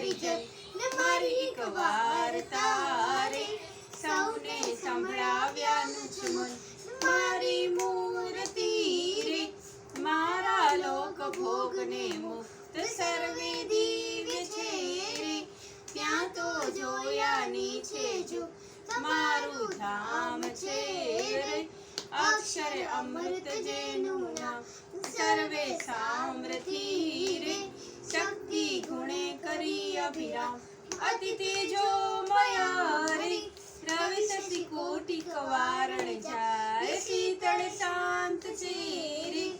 તારી જય ને મારી એક વાર તારે સૌને સંભળાવ્યાનું છે મન. મારી મૂર્તિ રે, મારા લોક ભોગને મુક્ત સર્વે દિવ્ય છે રે. ત્યાં તો જોયાની છે જો મારું ધામ છે રે. અક્ષર અમૃત જેનું નામ સર્વે સા અભિરામ અતિ તેજો મયા રવિ શશી કોટી કવારણ જાય, શીતળ શાંત ચેરી,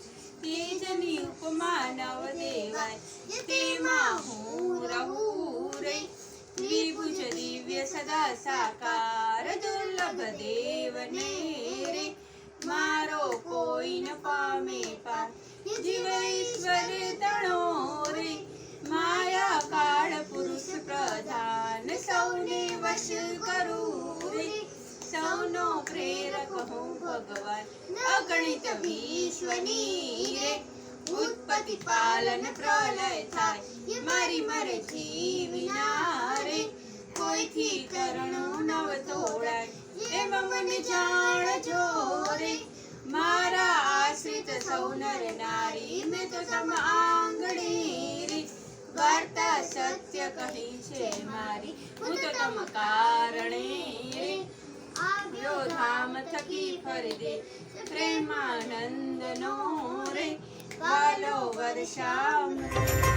તેજની ઉપમાનવ દેવાય તેમાં હું રહું રે. દ્વિભુજ દિવ્ય સદા સાકાર, દુર્લભ દેવને રે. મારો કોઈ ન પામે પા જીવ ઈશ્વર સૌને વશ કરું સૌનો પ્રેરક હું ભગવાન. અગણિત વિશ્વની રે. ઉત્પત્તિ પાલન પ્રલય થાય. મારી મરજી વિના રે. કોઈથી કરણું નવ તોડાય. એમાં મને જાણજો રે. મારા આશ્રિત સૌ નર નારી મેં તો તમ આંગણી સત્ય કહી છે મારી ઉત્તમ કારણે. આવ્યો ધામ થકી ફરી દે પ્રેમાનંદ નો રે. વાલો વર્ષામ